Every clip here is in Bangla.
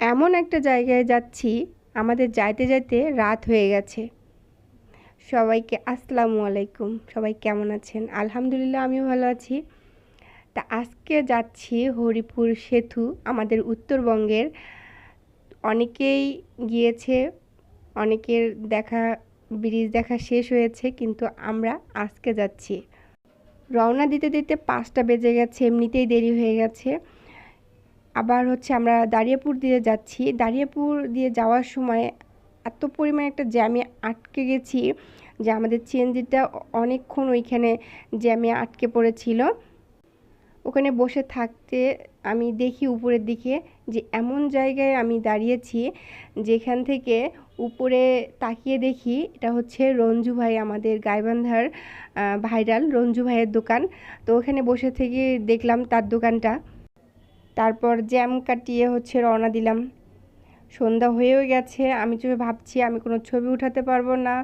এমন একটা জায়গায় যাচ্ছি, আমাদের যাইতে যাইতে রাত হয়ে গেছে। সবাইকে আসসালামু আলাইকুম। সবাই কেমন আছেন? আলহামদুলিল্লাহ, আমিও ভালো আছি। তা আজকে যাচ্ছি হরিপুর সেতু, আমাদের উত্তরবঙ্গের। অনেকেই গিয়েছে, অনেকের দেখা, ব্রিজ দেখা শেষ হয়েছে, কিন্তু আমরা আজকে যাচ্ছি। রওনা দিতে দিতে পাঁচটা বেজে গেছে, এমনিতেই দেরি হয়ে গেছে। আবার হচ্ছে আমরা দাঁড়িয়াপুর দিয়ে যাচ্ছি। দাঁড়িয়াপুর দিয়ে যাওয়ার সময় এত পরিমাণে একটা জ্যামে আটকে গেছি যে আমাদের চেঞ্জিটা অনেকক্ষণ ওইখানে জ্যামে আটকে পড়েছিল। ওখানে বসে থাকতে আমি দেখি উপরের দিকে যে এমন জায়গায় আমি দাঁড়িয়েছি যেখান থেকে উপরে তাকিয়ে দেখি এটা হচ্ছে রঞ্জু ভাই, আমাদের গাইবান্ধার ভাইরাল রঞ্জু ভাইয়ের দোকান। তো ওখানে বসে থেকে দেখলাম তার দোকানটা। তারপর জ্যাম কাটিয়ে হচ্ছে রওনা দিলাম। সন্ধ্যা হয়েও গেছে, আমি চোখে ভাবছি আমি কোনো ছবি উঠাতে পারব না,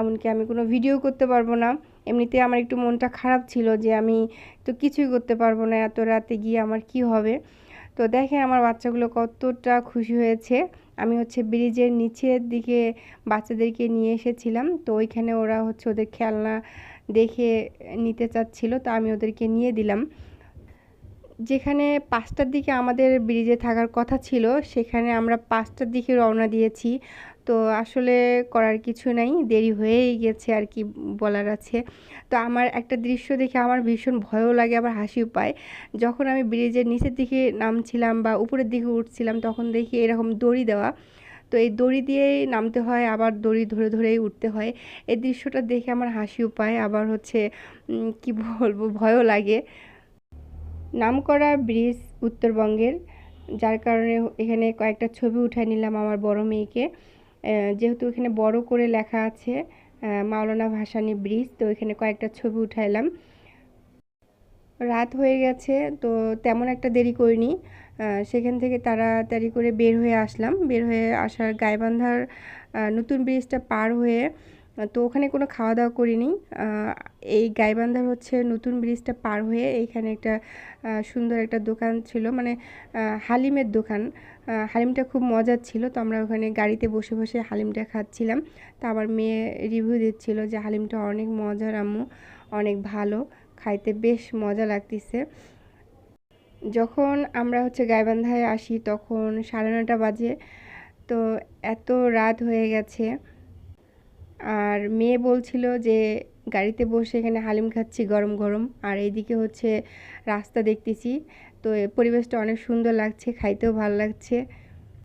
এমনকি আমি কোনো ভিডিও করতে পারব না। এমনিতে আমার একটু মনটা খারাপ ছিল যে আমি তো কিছুই করতে পারব না, এত রাতে গিয়ে আমার কি হবে? তো দেখেন আমার বাচ্চাগুলো কতটা খুশি হয়েছে। আমি হচ্ছে ব্রিজের নিচের দিকে বাচ্চাদেরকে নিয়ে এসেছিলাম, তো ওইখানে ওরা হচ্ছে ওদের খেলনা দেখে নিতে চাচ্ছিল, তো আমি ওদেরকে নিয়ে দিলাম। যেখানে পাঁচটার দিকে আমাদের ব্রিজে থাকার কথা ছিল, সেখানে আমরা পাঁচটার দিকে রওনা দিয়েছি। তো আসলে করার কিছু নাই, দেরি হয়েই গেছে আর কি বলার আছে। তো আমার একটা দৃশ্য দেখে আমার ভীষণ ভয়ও লাগে, আবার হাসিও পায়। যখন আমি ব্রিজের নিচের দিকে নামছিলাম বা উপরের দিকে উঠছিলাম, তখন দেখি এরকম দড়ি দেওয়া। তো এই দড়ি দিয়েই নামতে হয়, আবার দড়ি ধরে ধরেই উঠতে হয়। এই দৃশ্যটা দেখে আমার হাসিও পায়, আবার হচ্ছে কি বলব, ভয়ও লাগে। নামকরা ব্রিজ উত্তরবঙ্গের, যার কারণে এখানে কয়েকটা ছবি উঠাই নিলাম আমার বড় মেয়েকে। যেহেতু এখানে বড় করে লেখা আছে মাওলানা ভাসানী ব্রিজ, তো এখানে কয়েকটা ছবি উঠাইলাম রাত হয়ে গেছে, তো তেমন একটা দেরি করিনি। সেখান থেকে তাড়াতাড়ি করে বের হয়ে আসলাম। বের হয়ে আসার গাইবান্ধার নতুন ব্রিজটা পার হয়ে তো ওখানে কোনো খাওয়া দাওয়া করিনি এই গাইবান্ধার হচ্ছে নতুন ব্রিজটা পার হয়ে এইখানে একটা সুন্দর একটা দোকান ছিল। মানে হালিমের দোকান। হালিমটা খুব মজার ছিল। তো আমরা ওখানে গাড়িতে বসে বসে হালিমটা খাচ্ছিলাম। তা আবার মেয়ে রিভিউ দিচ্ছিল যে হালিমটা অনেক মজার আম্মু, অনেক ভালো, খাইতে বেশ মজা লাগতেছে। যখন আমরা হচ্ছে গাইবান্ধায় আসি তখন সাড়ে নটা বাজে। তো এত রাত হয়ে গেছে। আর মেয়ে বলছিল যে গাড়িতে বসে এখানে হালিম খাচ্ছি গরম গরম। আর এইদিকে হচ্ছে রাস্তা দেখতেছি। তো পরিবেশটা অনেক সুন্দর লাগছে, খাইতেও ভালো লাগছে।